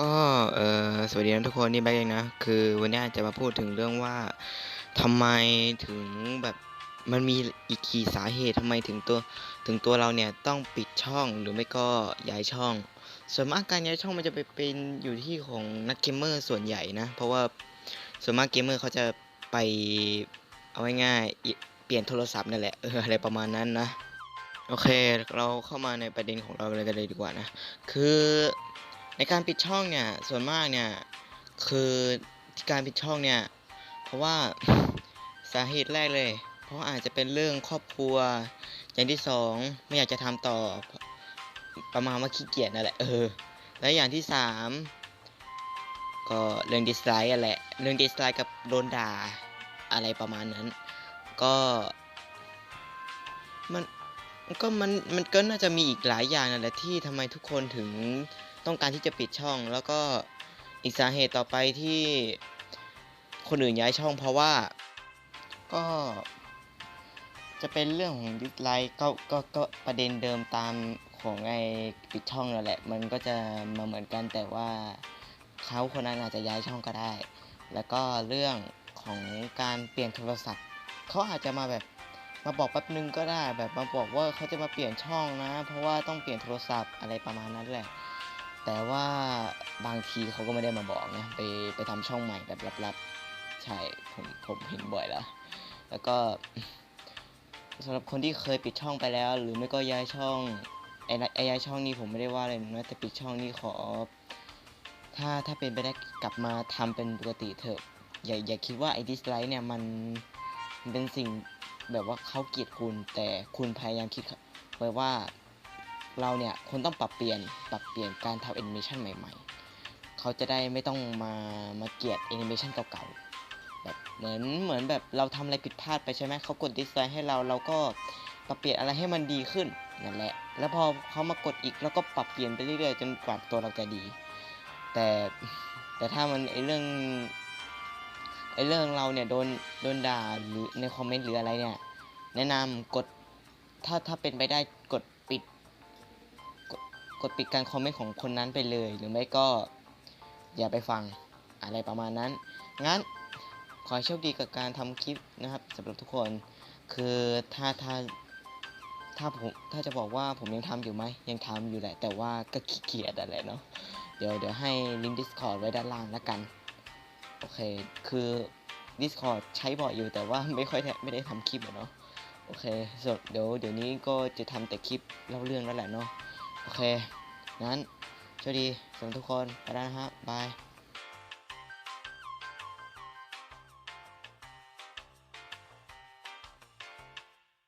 ก็เออสวัสดีนะทุกคนนี่แบ็คเองนะคือวันนี้จะมาพูดถึงเรื่องว่าทำไมถึงแบบมันมีอีกกี่สาเหตุทำไมถึงตัวถึงตัวเราเนี่ยต้องปิดช่องหรือไม่ก็ย้ายช่อง ส่วนมากการย้ายช่องมันจะไปเป็นอยู่ที่ของนักเกมเมอร์ส่วนใหญ่นะเพราะว่าส่วนมากเกมเมอร์เขาจะไปเอาง่ายๆเปลี่ยนโทรศัพท์นั่นแหละเอออะไรประมาณนั้นนะโอเค เราเข้ามาในประเด็นของเราเลยกันเลยดีกว่านะ คือ ในการปิดช่องเนี่ยส่วนมากเนี่ยคือการปิดช่องเนี่ยเพราะว่าสาเหตุแรกเลย เพราะอาจจะเป็นเรื่องครอบครัว อย่างที่สองไม่อยากจะทำต่อประมาณว่าขี้เกียจนั่นแหละเออและอย่างที่สามก็เรื่องดิสไลค์อะแหละเรื่องดิสไลค์กับโดนด่าอะไรประมาณนั้น ก็มันก็มันมันก็น่าจะมีอีกหลายอย่างนั่นแหละที่ทำไมทุกคนถึง ต้องการที่จะปิดช่อง แล้วก็อีกสาเหตุต่อไปที่คนอื่นย้ายช่องเพราะว่าก็ จะเป็นเรื่องของดิสไลค์ก็ก็ก็ประเด็นเดิมตามของไอ้ปิดช่องนั่นแหละ มันก็จะมาเหมือนกันแต่ว่าเขาคนนั้นอาจจะย้ายช่องก็ได้ แล้วก็เรื่องของการเปลี่ยนโทรศัพท์เขาอาจจะมาแบบมาบอกแป๊บนึงก็ได้แบบมาบอกว่าเขาจะมาเปลี่ยนช่องนะ เพราะว่าต้องเปลี่ยนโทรศัพท์อะไรประมาณนั้นแหละ แต่ว่าบางทีเขาก็ไม่ได้มาบอกนะไปไปทำช่องใหม่แบบลับๆ ใช่ผมผมเห็นบ่อยแล้ว แล้วก็สำหรับคนที่เคยปิดช่องไปแล้ว หรือไม่ก็ย้ายช่องไอ้ไอ้ย้ายช่องนี้ผมไม่ได้ว่าอะไรนะแต่ปิดช่องนี้ขอ ถ้าถ้าเป็นไปได้กลับมาทำเป็นปกติเถอะ อย่าอย่าคิดว่าไอ้ดิสไลค์เนี่ยมันมันเป็นสิ่งแบบว่าเขาเกลียดคุณแต่คุณพยายามคิดไว้ว่า เราเนี่ยคนต้องปรับเปลี่ยนปรับเปลี่ยนการทำแอนิเมชันใหม่ ๆ เขาจะได้ไม่ต้องมามาเกลียดแอนิเมชันเก่าๆแบบเหมือนเหมือนแบบเราทำอะไรผิดพลาดไปใช่ไหมเขากดดิสไลค์ให้เราเราก็ปรับเปลี่ยนอะไรให้มันดีขึ้นนั่นแหละ แล้วพอเขามากดอีกเราก็ปรับเปลี่ยนไปเรื่อยๆจนกว่าตัวเราจะดี แต่แต่ถ้ามันไอเรื่องไอเรื่องเราเนี่ยโดนโดนด่าหรือในคอมเมนต์หรืออะไรเนี่ย แนะนำกดถ้าถ้าเป็นไปได้กด ดกดปิดการคอมเมนต์ของคนนั้นไปเลย หรือไม่ก็อย่าไปฟังอะไรประมาณนั้น งั้นขอโชคดีกับการทำคลิปนะครับสำหรับทุกคน คือถ้าถ้าถ้าผมถ้าจะบอกว่าผมยังทำอยู่ไหมยังทำอยู่แหละ แต่ว่าก็ขี้เกียจอะไรเนาะเดี๋ยวเดี๋ยวให้ลิงก์ Discord ไว้ด้านล่างแล้วกัน โอเค คือ Discord ใช้บ่อยอยู่แต่ว่าไม่ค่อยไม่ได้ทำคลิปเนาะโอเคสดเดี๋ยวเดี๋ยวนี้ก็จะทำแต่คลิปเล่าเรื่องแล้วแหละเนาะ โอเค งั้นโชคดีสำหรับทุกคน ไปแล้วนะฮะบาย